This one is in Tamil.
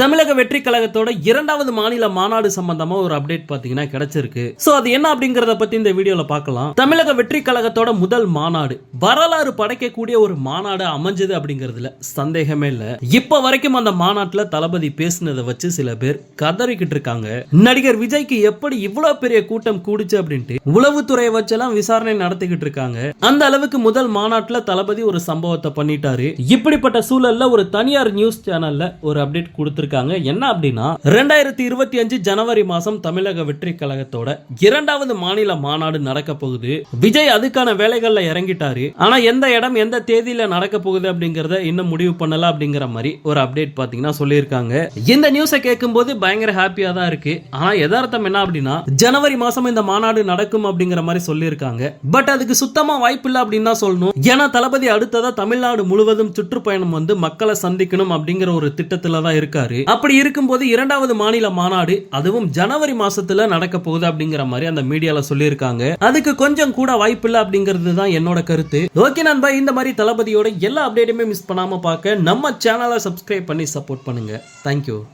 தமிழக வெற்றி கழகத்தோட இரண்டாவது மாநில மாநாடு சம்பந்தமா ஒரு அப்டேட் பாத்தீங்கன்னா கிடைச்சிருக்கு. சோ அது என்ன அப்படிங்கறத பத்தி இந்த வீடியோல பார்க்கலாம் தமிழக வெற்றி கழகத்தோட முதல் மாநாடு வரலாறு படைக்கக்கூடிய ஒரு மாநாடு அமைஞ்சது அப்படிங்கறதுல சந்தேகமே இல்ல. இப்ப வரைக்கும் அந்த மாநாட்டுல தளபதி பேசினதை வச்சு சில பேர் கதறிக்கிட்டு இருக்காங்க. நடிகர் விஜய்க்கு எப்படி இவ்வளவு பெரிய கூட்டம் கூடுச்சு அப்படின்ட்டு உளவுத்துறையை வச்செல்லாம் விசாரணை நடத்திக்கிட்டு இருக்காங்க. அந்த அளவுக்கு முதல் மாநாட்டுல தளபதி ஒரு சம்பவத்தை பண்ணிட்டாரு. இப்படிப்பட்ட சூழல்ல ஒரு தனியார் நியூஸ் சேனல்ல ஒரு அப்டேட் கொடுத்திருக்காங்க. என்ன அப்படின்னா ரெண்டாயிரத்தி இருபத்தி அஞ்சு ஜனவரி மாசம் தமிழக வெற்றி கழகத்தோட இரண்டாவது மாநில மாநாடு நடக்க போகுது. விஜய் அதுக்கான வேலைகள்ல இறங்கிட்டாரு. ஆனா எந்த இடம் எந்த தேதியில நடக்க போகுது அப்படிங்கறத இன்னும் முடிவு பண்ணல அப்படிங்கிற மாதிரி ஒரு அப்டேட் பாத்தீங்கன்னா சொல்லியிருக்காங்க. இந்த நியூஸை கேட்கும்போது பயங்கர ஹாப்பியா தான் இருக்கு. ஆனா எதார்த்தம் என்ன அப்படின்னா ஜனவரி மாசம் இந்த மாநாடு நடக்கும் அப்படிங்கிற மாதிரி சொல்லியிருக்காங்க. பட் அதுக்கு சுத்தமா வாய்ப்பு இல்லை அப்படின்னு தான் சொல்லணும். ஏன்னா தளபதி அடுத்ததா தமிழ்நாடு முழுவதும் சுற்றுப்பயணம் வந்து மக்களை சந்திக்கணும் அப்படிங்கிற ஒரு திட்டத்துல தான் இருக்காரு. அப்படி இருக்கும்போது இரண்டாவது மாநில மாநாடு அதுவும் ஜனவரி மாசத்துல நடக்க போகுது அப்படிங்கிற மாதிரி அந்த மீடியால சொல்லியிருக்காங்க. அதுக்கு கொஞ்சம் கூட வாய்ப்பு இல்லை அப்படிங்கிறது தான் என்னோட கருத்து. ஓகே நண்பா இந்த மாதிரி தளபதியோட எல்லா அப்டேட்டுமே மிஸ் பண்ணாம பார்க்க நம்ம சேனலை சப்ஸ்கிரைப் பண்ணி சப்போர்ட் பண்ணுங்க. தேங்க்யூ